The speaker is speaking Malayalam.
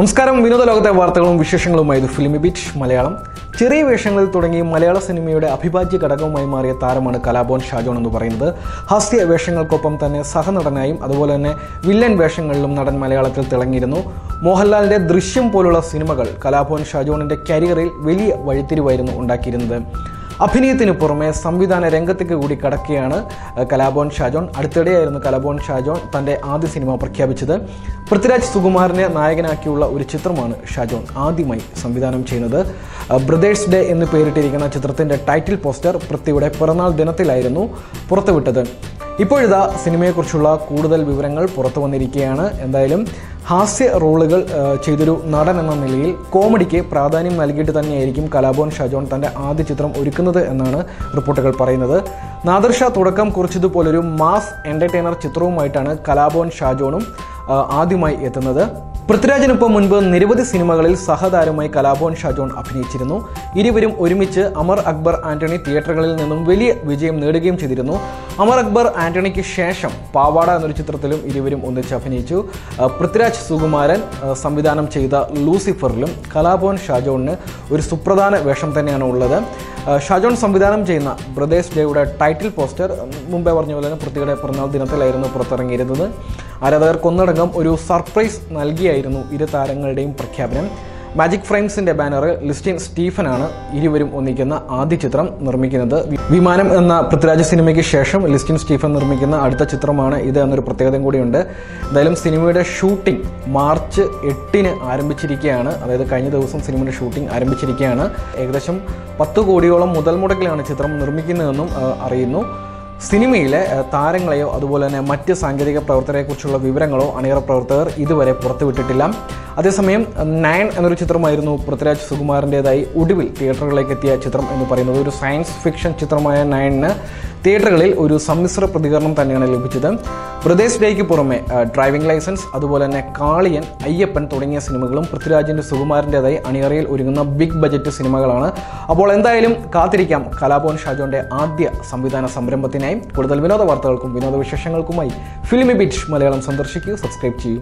നമസ്കാരം. വിനോദ ലോകത്തെ വാർത്തകളും വിശേഷങ്ങളുമായി ഇത് ഫിലിമി ബീച്ച് മലയാളം. ചെറിയ വേഷങ്ങളിൽ തുടങ്ങി മലയാള സിനിമയുടെ അഭിഭാജ്യ ഘടകവുമായി മാറിയ താരമാണ് കലാഭവൻ ഷാജോൺ എന്ന് പറയുന്നത്. ഹാസ്യ വേഷങ്ങൾക്കൊപ്പം തന്നെ സഹനടനായും അതുപോലെ തന്നെ വില്ലൻ വേഷങ്ങളിലും നടൻ മലയാളത്തിൽ തിളങ്ങിയിരുന്നു. മോഹൻലാലിന്റെ ദൃശ്യം പോലുള്ള സിനിമകൾ കലാഭവൻ ഷാജോണിന്റെ കരിയറിൽ വലിയ വഴിത്തിരിവായിരുന്നു ഉണ്ടാക്കിയിരുന്നത്. അഭിനയത്തിന് പുറമെ സംവിധാന രംഗത്തേക്ക് കൂടി കടക്കുകയാണ് കലാബോൺ ഷാജോൺ. അടുത്തിടെയായിരുന്നു കലാഭവൻ ഷാജോൺ തന്റെ ആദ്യ സിനിമ പ്രഖ്യാപിച്ചത്. പൃഥ്വിരാജ് സുകുമാറിനെ നായകനാക്കിയുള്ള ഒരു ചിത്രമാണ് ഷാജോൺ ആദ്യമായി സംവിധാനം ചെയ്യുന്നത്. ബ്രദേഴ്സ് ഡേ എന്ന് പേരിട്ടിരിക്കുന്ന ചിത്രത്തിന്റെ ടൈറ്റിൽ പോസ്റ്റർ പൃഥ്വിയുടെ പിറന്നാൾ ദിനത്തിലായിരുന്നു പുറത്തുവിട്ടത്. ഇപ്പോഴിതാ സിനിമയെക്കുറിച്ചുള്ള കൂടുതൽ വിവരങ്ങൾ പുറത്തു വന്നിരിക്കുകയാണ്. എന്തായാലും ഹാസ്യ റോളുകൾ ചെയ്തൊരു നടൻ എന്ന നിലയിൽ കോമഡിക്ക് പ്രാധാന്യം നൽകിയിട്ട് തന്നെയായിരിക്കും കലാഭവൻ ഷാജോൺ തന്റെ ആദ്യ ചിത്രം ഒരുക്കുന്നത് എന്നാണ് റിപ്പോർട്ടുകൾ പറയുന്നത്. നാദർഷ തുടക്കം കുറിച്ചതുപോലൊരു മാസ് എന്റർടൈനർ ചിത്രവുമായിട്ടാണ് കലാഭവൻ ഷാജോണും ആദ്യമായി എത്തുന്നത്. പൃഥ്വിരാജിനൊപ്പം മുൻപ് നിരവധി സിനിമകളിൽ സഹതാരമായി കലാഭവൻ ഷാജോൺ അഭിനയിച്ചിരുന്നു. ഇരുവരും ഒരുമിച്ച് അമർ അക്ബർ ആന്റണി തിയേറ്ററുകളിൽ നിന്നും വലിയ വിജയം നേടുകയും ചെയ്തിരുന്നു. അമർ അക്ബർ ആന്റണിക്ക് ശേഷം പാവാട എന്നൊരു ചിത്രത്തിലും ഇരുവരും ഒന്നിച്ച് അഭിനയിച്ചു. പൃഥ്വിരാജ് സുകുമാരൻ സംവിധാനം ചെയ്ത ലൂസിഫറിലും കലാഭവൻ ഷാജോണിന് ഒരു സുപ്രധാന വേഷം തന്നെയാണ് ഉള്ളത്. ഷാജോൺ സംവിധാനം ചെയ്യുന്ന ബ്രദേഴ്സ് ഡേയുടെ ടൈറ്റിൽ പോസ്റ്റർ മുമ്പേ പറഞ്ഞ പോലെ തന്നെ പൃഥ്വിയുടെ പിറന്നാൾ ദിനത്തിലായിരുന്നു പുറത്തിറങ്ങിയിരുന്നത്. ആരാധകർക്കൊന്നടങ്കം ഒരു സർപ്രൈസ് നൽകിയായിരുന്നു ഇരു താരങ്ങളുടെയും പ്രഖ്യാപനം. മാജിക് ഫ്രെയിംസിന്റെ ബാനറിൽ ലിസ്റ്റിൻ സ്റ്റീഫൻ ആണ് ഇരുവരും ഒന്നിക്കുന്ന ആദ്യ ചിത്രം നിർമ്മിക്കുന്നത്. വിമാനം എന്ന പൃഥ്വിരാജ് സിനിമയ്ക്ക് ശേഷം ലിസ്റ്റിൻ സ്റ്റീഫൻ നിർമ്മിക്കുന്ന അടുത്ത ചിത്രമാണ് ഇത് എന്നൊരു പ്രത്യേകതയും കൂടിയുണ്ട്. എന്തായാലും സിനിമയുടെ ഷൂട്ടിംഗ് മാർച്ച് എട്ടിന് ആരംഭിച്ചിരിക്കുകയാണ്. അതായത് കഴിഞ്ഞ ദിവസം സിനിമയുടെ ഷൂട്ടിംഗ് ആരംഭിച്ചിരിക്കുകയാണ്. ഏകദേശം പത്ത് കോടിയോളം മുതൽ മുടക്കിലാണ് ചിത്രം നിർമ്മിക്കുന്നതെന്നും അറിയുന്നു. സിനിമയിലെ താരങ്ങളെയോ അതുപോലെ തന്നെ മറ്റ് സാങ്കേതിക പ്രവർത്തകരെക്കുറിച്ചുള്ള വിവരങ്ങളോ അണിയറ പ്രവർത്തകർ ഇതുവരെ പുറത്തുവിട്ടിട്ടില്ല. അതേസമയം നയൻ എന്നൊരു ചിത്രമായിരുന്നു പൃഥ്വിരാജ് സുകുമാരന്റെതായി ഒടുവിൽ തിയേറ്ററുകളിലേക്ക് എത്തിയ ചിത്രം എന്ന് പറയുന്നത്. ഒരു സയൻസ് ഫിക്ഷൻ ചിത്രമായ നയനിന് തിയേറ്ററുകളിൽ ഒരു സമ്മിശ്ര പ്രതികരണം തന്നെയാണ് ലഭിച്ചത്. പ്രദേശ് ഡേക്ക് പുറമെ ഡ്രൈവിംഗ് ലൈസൻസ് അതുപോലെ തന്നെ കാളിയൻ അയ്യപ്പൻ തുടങ്ങിയ സിനിമകളും പൃഥ്വിരാജിന്റെ സുകുമാരന്റെതായി അണിയറയിൽ ഒരുങ്ങുന്ന ബിഗ് ബജറ്റ് സിനിമകളാണ്. അപ്പോൾ എന്തായാലും കാത്തിരിക്കാം. കലാഭവൻ ഷാജോന്റെ ആദ്യ സംവിധാന സംരംഭത്തിനായി കൂടുതൽ വിനോദ വാർത്തകൾക്കും വിനോദ വിശേഷങ്ങൾക്കുമായി ഫിലിമി ബിറ്റ് മലയാളം സന്ദർശിക്കൂ. സബ്സ്ക്രൈബ് ചെയ്യൂ.